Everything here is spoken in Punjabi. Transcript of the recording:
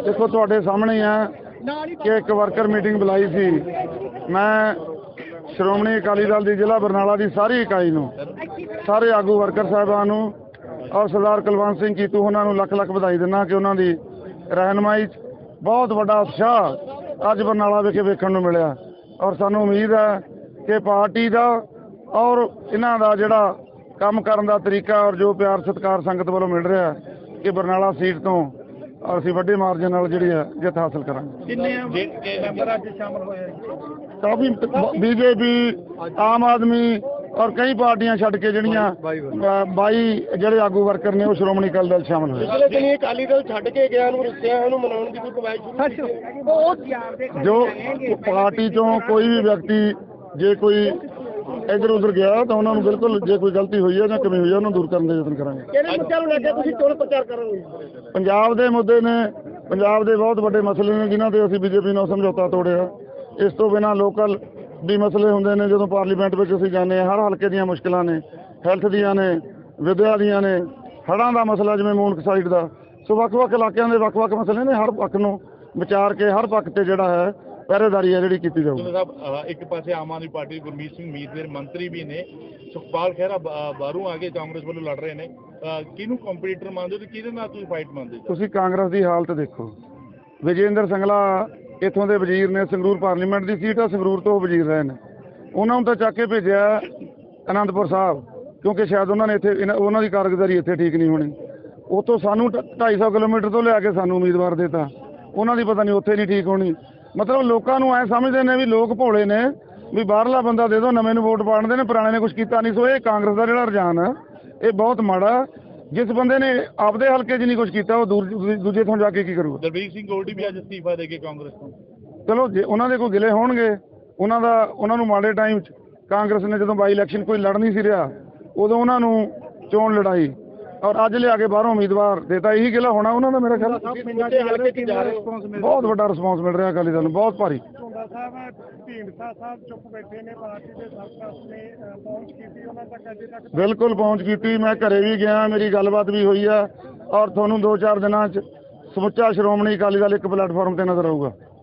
ਦੇਖੋ, ਤੁਹਾਡੇ ਸਾਹਮਣੇ ਹੀ ਆ ਕਿ ਇੱਕ ਵਰਕਰ ਮੀਟਿੰਗ ਬੁਲਾਈ ਸੀ। ਮੈਂ ਸ਼੍ਰੋਮਣੀ ਅਕਾਲੀ ਦਲ ਦੀ ਜ਼ਿਲ੍ਹਾ ਬਰਨਾਲਾ ਦੀ ਸਾਰੀ ਇਕਾਈ ਨੂੰ, ਸਾਰੇ ਆਗੂ ਵਰਕਰ ਸਾਹਿਬਾਨ ਨੂੰ ਔਰ ਸਰਦਾਰ ਕੁਲਵੰਤ ਸਿੰਘ ਕੀਤੂ ਉਹਨਾਂ ਨੂੰ ਲੱਖ ਲੱਖ ਵਧਾਈ ਦਿੰਦਾ ਕਿ ਉਹਨਾਂ ਦੀ ਰਹਿਨਮਾਈ 'ਚ ਬਹੁਤ ਵੱਡਾ ਉਤਸ਼ਾਹ ਅੱਜ ਬਰਨਾਲਾ ਵਿਖੇ ਵੇਖਣ ਨੂੰ ਮਿਲਿਆ। ਔਰ ਸਾਨੂੰ ਉਮੀਦ ਹੈ ਕਿ ਪਾਰਟੀ ਦਾ ਔਰ ਇਹਨਾਂ ਦਾ ਜਿਹੜਾ ਕੰਮ ਕਰਨ ਦਾ ਤਰੀਕਾ ਔਰ ਜੋ ਪਿਆਰ ਸਤਿਕਾਰ ਸੰਗਤ ਵੱਲੋਂ ਮਿਲ ਰਿਹਾ ਕਿ ਬਰਨਾਲਾ ਸੀਟ ਤੋਂ ਅਸੀਂ ਵੱਡੇ ਮਾਰਜਨ ਨਾਲ ਜਿਹੜੀ ਹੈ ਜਿੱਤ ਹਾਸਲ ਕਰਾਂਗੇ। ਕਿੰਨੇ ਮੈਂਬਰ ਅੱਜ ਸ਼ਾਮਲ ਹੋਏ ਕਾਫੀ ਬੀਜੇਪੀ ਆਮ ਆਦਮੀ ਔਰ ਕਈ ਪਾਰਟੀਆਂ ਛੱਡ ਕੇ ਜਿਹੜੀਆਂ 22 ਜਿਹੜੇ ਆਗੂ ਵਰਕਰ ਨੇ ਉਹ ਸ਼੍ਰੋਮਣੀ ਅਕਾਲੀ ਦਲ ਸ਼ਾਮਲ ਹੋਏ। ਪਿਛਲੇ ਦਿਨੀ ਅਕਾਲੀ ਦਲ ਛੱਡ ਕੇ ਗਿਆ ਨੂੰ ਰੁੱਸਿਆ ਨੂੰ ਮਨਾਉਣ ਦੀ ਕੋਈ ਕਵਾਇਦ ਸ਼ੁਰੂ ਜੋ ਪਾਰਟੀ ਚੋਂ ਕੋਈ ਵੀ ਵਿਅਕਤੀ ਜੇ ਕੋਈ ਇਧਰ ਉਧਰ ਗਿਆ ਤਾਂ ਉਹਨਾਂ ਨੂੰ ਬਿਲਕੁਲ ਜੇ ਕੋਈ ਗਲਤੀ ਹੋਈ ਹੈ ਜਾਂ ਕਮੀ ਹੋਈ ਹੈ ਉਹਨੂੰ ਦੂਰ ਕਰਨ ਦੇ ਯਤਨ ਕਰਾਂਗੇ। ਕਿਹੜੇ ਮੁੱਦਿਆਂ ਨੂੰ ਲੈ ਕੇ ਤੁਸੀਂ ਚੋਣ ਪ੍ਰਚਾਰ ਕਰੋਗੇ ਪੰਜਾਬ ਦੇ ਮੁੱਦੇ ਨੇ ਪੰਜਾਬ ਦੇ ਬਹੁਤ ਵੱਡੇ ਮਸਲੇ ਨੇ ਜਿਨ੍ਹਾਂ ਤੇ ਅਸੀਂ ਬੀਜੇਪੀ ਨਾਲ ਸਮਝੌਤਾ ਤੋੜਿਆ। ਇਸ ਤੋਂ ਬਿਨਾਂ ਲੋਕਲ ਵੀ ਮਸਲੇ ਹੁੰਦੇ ਨੇ ਜਦੋਂ ਪਾਰਲੀਮੈਂਟ ਵਿੱਚ ਅਸੀਂ ਜਾਂਦੇ ਹਾਂ ਹਰ ਹਲਕੇ ਦੀਆਂ ਮੁਸ਼ਕਲਾਂ ਨੇ ਹੈਲਥ ਦੀਆਂ ਨੇ ਵਿਦਿਆ ਦੀਆਂ ਨੇ ਹੜ੍ਹਾਂ ਦਾ ਮਸਲਾ ਜਿਵੇਂ ਮੂਨਕ ਸਾਈਡ ਦਾ। ਸੋ ਵੱਖ-ਵੱਖ ਇਲਾਕਿਆਂ ਦੇ ਵੱਖ-ਵੱਖ ਮਸਲੇ ਨੇ ਹਰ ਪੱਖ ਨੂੰ ਵਿਚਾਰ ਕੇ ਹਰ ਪੱਖ ਤੇ ਜਿਹੜਾ ਹੈ ਪਹਿਰੇਦਾਰੀ ਹੈ ਜਿਹੜੀ ਕੀਤੀ ਜਾਊਗੀ। ਸਾਹਿਬ ਅ, ਇੱਕ ਪਾਸੇ ਆਮ ਆਦਮੀ ਪਾਰਟੀ ਦੇ ਗੁਰਮੀਤ ਸਿੰਘ ਮੀਤਵੀਰ ਮੰਤਰੀ ਵੀ ਨੇ। ਸੁਖਪਾਲ ਖਹਿਰਾ ਬ- ਬਾਹਰੋਂ ਆ ਕੇ ਕਾਂਗਰਸ ਵੱਲੋਂ ਲੜ ਰਹੇ ਨੇ। ਅ, ਕਿਹਨੂੰ ਕੰਪੀਟੀਟਰ ਮੰਨਦੇ ਹੋ ਤੇ ਕਿਹਦੇ ਨਾਲ ਤੁਸੀਂ ਫਾਈਟ ਮੰਨਦੇ ਹੋ? ਤੁਸੀਂ ਕਾਂਗਰਸ ਦੀ ਹਾਲਤ ਦੇਖੋ। ਵਿਜੇਂਦਰ ਸੰਗਲਾ ਇੱਥੋਂ ਦੇ ਵਜ਼ੀਰ ਨੇ ਸੰਗਰੂਰ ਪਾਰਲੀਮੈਂਟ ਦੀ ਸੀਟ ਆ ਸੰਗਰੂਰ ਤੋਂ ਉਹ ਵਜ਼ੀਰ ਰਹੇ ਨੇ। ਉਹਨਾਂ ਨੂੰ ਤਾਂ ਚੱਕ ਕੇ ਭੇਜਿਆ ਅਨੰਦਪੁਰ ਸਾਹਿਬ ਕਿਉਂਕਿ ਸ਼ਾਇਦ ਉਹਨਾਂ ਨੇ ਇੱਥੇ ਇਹਨਾਂ- ਉਹਨਾਂ ਦੀ ਕਾਰਗੁਜ਼ਾਰੀ ਇੱਥੇ ਠੀਕ ਨਹੀਂ ਹੋਣੀ। ਉੱਥੋਂ ਸਾਨੂੰ ਢ- 250 ਕਿਲੋਮੀਟਰ ਤੋਂ ਲਿਆ ਕੇ ਸਾਨੂੰ ਉਮੀਦਵਾਰ ਦਿੱਤਾ। ਉਹਨਾਂ ਦੀ ਪਤਾ ਨਹੀਂ ਉੱਥੇ ਨਹੀਂ ਠੀਕ ਹੋਣੀ। ਮਤਲਬ ਲੋਕਾਂ ਨੂੰ ਐ ਸਮਝਦੇ ਨੇ ਵੀ ਲੋਕ ਭੋਲੇ ਨੇ ਵੀ ਬਾਹਰਲਾ ਬੰਦਾ ਦੇ ਦਿਓ ਨਵੇਂ ਨੂੰ ਵੋਟ ਪਾਣਦੇ ਨੇ ਪੁਰਾਣੇ ਨੇ ਕੁਝ ਕੀਤਾ ਨਹੀਂ ਸੋ ਇਹ ਕਾਂਗਰਸ ਦਾ ਜਿਹੜਾ ਰੁਝਾਨ ਹੈ ਇਹ ਬਹੁਤ ਮਾੜਾ। ਜਿਸ ਬੰਦੇ ਨੇ ਆਪਦੇ ਹਲਕੇ 'ਚ ਨਹੀਂ ਕੁਝ ਕੀਤਾ ਉਹ ਦੂਰ ਦੂਜੇ ਥਾਂ ਜਾ ਕੇ ਕੀ ਕਰੂਗਾ? ਦਰਬੀਰ ਸਿੰਘ ਗੋਲਡੀ ਵੀ ਅੱਜ ਅਸਤੀਫਾ ਦੇ ਕੇ ਕਾਂਗਰਸ ਤੋਂ। ਚਲੋ ਜੇ ਉਹਨਾਂ ਦੇ ਕੋਈ ਗਿਲੇ ਹੋਣਗੇ ਉਹਨਾਂ ਦਾ ਉਹਨਾਂ ਨੂੰ ਮਾੜੇ ਟਾਈਮ 'ਚ ਕਾਂਗਰਸ ਨੇ ਜਦੋਂ ਬਾਈ ਇਲੈਕਸ਼ਨ ਕੋਈ ਲੜ ਨਹੀਂ ਸੀ ਰਿਹਾ ਉਦੋਂ ਉਹਨਾਂ ਨੂੰ ਚੋਣ ਲੜਾਈ ਔਰ ਅੱਜ ਲਿਆ ਕੇ ਬਾਹਰੋਂ ਉਮੀਦਵਾਰ ਦੇਤਾ ਇਹੀ ਗਿਲਾ ਹੋਣਾ ਉਹਨਾਂ ਦਾ ਮੇਰਾ ਖਿਆਲ। ਬਹੁਤ ਵੱਡਾ ਰਿਸਪਾਂਸ ਮਿਲ ਰਿਹਾ ਅਕਾਲੀ ਦਲ ਨੂੰ ਬਹੁਤ ਭਾਰੀ। ਝੁੰਦਾ ਸਾਹਿਬ ਢੀਂਡਸਾ ਸਾਹਿਬ ਚੁੱਪ ਬੈਠੇ ਨੇ ਪਾਰਟੀ ਦੇ ਸਰਪ੍ਰਸਤ ਨੇ ਅ, ਪਹੁੰਚ ਕੀਤੀ ਉਹਨਾਂ ਤੱਕ ਅਜੇ ਤੱਕ। ਬਿਲਕੁਲ ਪਹੁੰਚ ਕੀਤੀ ਮੈਂ ਘਰੇ ਵੀ ਗਿਆ ਮੇਰੀ ਗੱਲਬਾਤ ਵੀ ਹੋਈ ਆ। ਔਰ ਤੁਹਾਨੂੰ 2-4 ਦਿਨਾਂ 'ਚ ਸਮੁੱਚਾ ਸ਼੍ਰੋਮਣੀ ਅਕਾਲੀ ਦਲ ਇੱਕ ਪਲੇਟਫਾਰਮ ਤੇ ਨਜ਼ਰ ਆਊਗਾ।